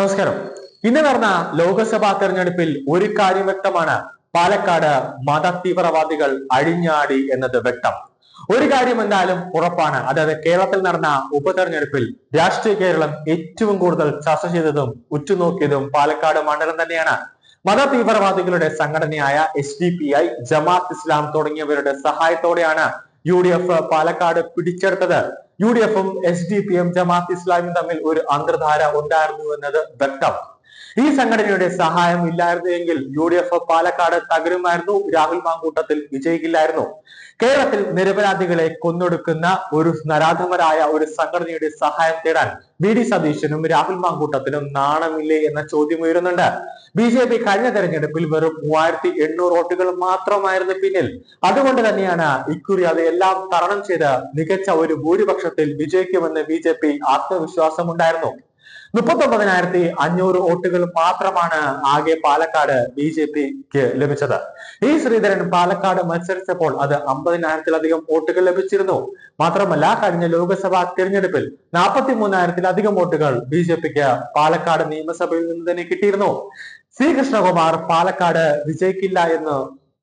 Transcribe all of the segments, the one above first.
നമസ്കാരം. ഇന്ന് നടന്ന ലോക്സഭാ തെരഞ്ഞെടുപ്പിൽ ഒരു കാര്യം വ്യക്തമാണ്. പാലക്കാട് മത തീവ്രവാദികൾ അഴിഞ്ഞാടി എന്നത് വ്യക്തം. ഒരു കാര്യം എന്തായാലും ഉറപ്പാണ്. അതായത് കേരളത്തിൽ നടന്ന ഉപതെരഞ്ഞെടുപ്പിൽ രാഷ്ട്രീയ കേരളം ഏറ്റവും കൂടുതൽ ചർച്ച ചെയ്തതും ഉറ്റുനോക്കിയതും പാലക്കാട് മണ്ഡലം തന്നെയാണ്. മത തീവ്രവാദികളുടെ സംഘടനയായ S D P I Jamaat Islam തുടങ്ങിയവരുടെ സഹായത്തോടെയാണ് യു ഡി എഫ് പാലക്കാട് പിടിച്ചെടുത്തത്. യു ഡി എഫും S D P M Jamaat ഇസ്ലാമിയും തമ്മിൽ ഒരു അന്തർധാര ഉണ്ടായിരുന്നു എന്നത് വ്യക്തം. ഈ സംഘടനയുടെ സഹായം ഇല്ലായിരുന്നുവെങ്കിൽ യു ഡി എഫ് പാലക്കാട് തകരുമായിരുന്നു. രാഹുൽ മാങ്കൂട്ടത്തിൽ വിജയിക്കില്ലായിരുന്നു. കേരളത്തിൽ നിരപരാധികളെ കൊന്നൊടുക്കുന്ന ഒരു നരാധമരായ ഒരു സംഘടനയുടെ സഹായം തേടാൻ ബി ഡി സതീശനും രാഹുൽ മാങ്കൂട്ടത്തിനും നാണമില്ലേ എന്ന ചോദ്യം ഉയരുന്നുണ്ട്. ബി ജെ പി കഴിഞ്ഞ തെരഞ്ഞെടുപ്പിൽ വെറും മൂവായിരത്തി എണ്ണൂറ് വോട്ടുകൾ മാത്രമായിരുന്നു പിന്നിൽ. അതുകൊണ്ട് തന്നെയാണ് ഇക്കുറി അത് എല്ലാം തരണം ചെയ്ത് മികച്ച ഒരു ഭൂരിപക്ഷത്തിൽ വിജയിക്കുമെന്ന് ബി ജെ പി ആത്മവിശ്വാസമുണ്ടായിരുന്നു. മുപ്പത്തി ഒമ്പതിനായിരത്തി അഞ്ഞൂറ് വോട്ടുകൾ മാത്രമാണ് ആകെ പാലക്കാട് ബി ജെ പിക്ക് ലഭിച്ചത്. ഈ ശ്രീധരൻ പാലക്കാട് മത്സരിച്ചപ്പോൾ അത് അമ്പതിനായിരത്തിലധികം വോട്ടുകൾ ലഭിച്ചിരുന്നു. മാത്രമല്ല കഴിഞ്ഞ ലോക്സഭാ തിരഞ്ഞെടുപ്പിൽ നാൽപ്പത്തി മൂന്നായിരത്തിലധികം വോട്ടുകൾ ബി ജെ പിക്ക് പാലക്കാട് നിയമസഭയിൽ നിന്ന് തന്നെ കിട്ടിയിരുന്നു. സി. കൃഷ്ണകുമാർ പാലക്കാട് വിജയിക്കില്ല എന്ന്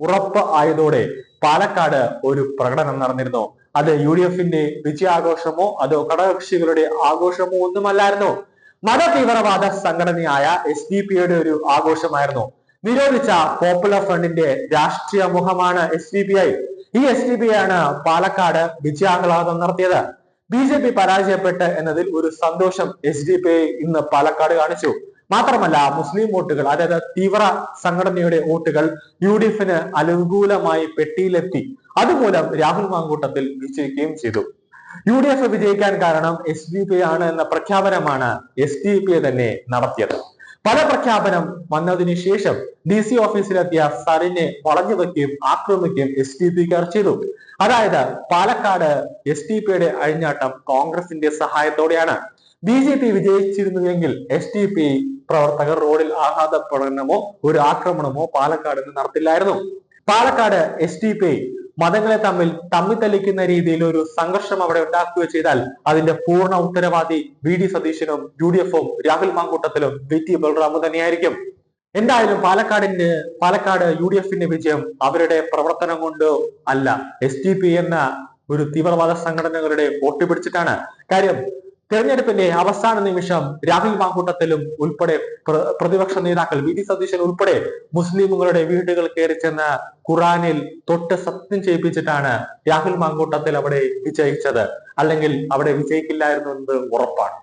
ഉറപ്പ് ആയതോടെ പാലക്കാട് ഒരു പ്രകടനം നടന്നിരുന്നു. അത് യു ഡി എഫിന്റെ വിജയാഘോഷമോ അതോ ഘടകകക്ഷികളുടെ ആഘോഷമോ ഒന്നുമല്ലായിരുന്നു. മത തീവ്രവാദ സംഘടനയായ എസ് ഡി പിയുടെ ഒരു ആഘോഷമായിരുന്നു. നിരോധിച്ച പോപ്പുലർ ഫ്രണ്ടിന്റെ രാഷ്ട്രീയ മുഖമാണ് എസ് ഡി പി ഐ. ഈ എസ് ഡി പി ആണ് പാലക്കാട് വിജയാഹ്ലാദം നടത്തിയത്. ബി ജെ പി പരാജയപ്പെട്ട് എന്നതിൽ ഒരു സന്തോഷം എസ് ഡി പി ഐ ഇന്ന് പാലക്കാട് കാണിച്ചു. മാത്രമല്ല മുസ്ലിം വോട്ടുകൾ അതായത് തീവ്ര സംഘടനയുടെ വോട്ടുകൾ യു ഡി എഫിന് അനുകൂലമായി പെട്ടിയിലെത്തി. അതുമൂലം രാഹുൽ മാങ്കൂട്ടത്തിൽ വിജയിക്കുകയും ചെയ്തു. യു ഡി എഫ് വിജയിക്കാൻ കാരണം എസ് ഡി പി ആണ് എന്ന പ്രഖ്യാപനമാണ് എസ് ഡി പി തന്നെ നടത്തിയത്. പല പ്രഖ്യാപനം വന്നതിന് ശേഷം ഡി സി ഓഫീസിലെത്തിയ സറിനെ വളഞ്ഞു വെക്കുകയും ആക്രമിക്കുകയും എസ് ഡി പിക്കാർ ചെയ്തു. അതായത് പാലക്കാട് എസ് ഡി പിയുടെ അഴിഞ്ഞാട്ടം കോൺഗ്രസിന്റെ സഹായത്തോടെയാണ്. ബി ജെ പി വിജയിച്ചിരുന്നുവെങ്കിൽ എസ് ഡി പി പ്രവർത്തകർ റോഡിൽ പ്രകടനമോ ഒരു ആക്രമണമോ പാലക്കാട് നടത്തില്ലായിരുന്നു. പാലക്കാട് എസ് ഡി പി മതങ്ങളെ തമ്മിൽ തമ്മിത്തല്ലിക്കുന്ന രീതിയിൽ ഒരു സംഘർഷം അവിടെ ഉണ്ടാക്കുക ചെയ്താൽ അതിന്റെ പൂർണ ഉത്തരവാദി വി ഡി സതീശനും യു ഡി എഫും രാഹുൽ മാങ്കൂട്ടത്തിലും വി ടി ബൽറാമും തന്നെയായിരിക്കും. എന്തായാലും പാലക്കാടിന്റെ പാലക്കാട് യു ഡി എഫിന്റെ വിജയം അവരുടെ പ്രവർത്തനം കൊണ്ട് അല്ല എസ് ടി പി എന്ന ഒരു തീവ്രവാദ സംഘടനകളുടെ വോട്ട് പിടിച്ചിട്ടാണ് കാര്യം തെരഞ്ഞെടുപ്പിന്റെ അവസാന നിമിഷം രാഹുൽ മാങ്കൂട്ടത്തിലും ഉൾപ്പെടെ പ്ര- പ്രതിപക്ഷ നേതാക്കൾ വി ഡി സതീശൻ ഉൾപ്പെടെ മുസ്ലിമുകളുടെ വീടുകൾ കയറി ചെന്ന് ഖുറാനിൽ തൊട്ട് സത്യം ചെയ്യിപ്പിച്ചിട്ടാണ് രാഹുൽ മാങ്കൂട്ടത്തിൽ അവിടെ വിജയിച്ചത്. അല്ലെങ്കിൽ അവിടെ വിജയിക്കില്ലായിരുന്നു എന്നത് ഉറപ്പാണ്.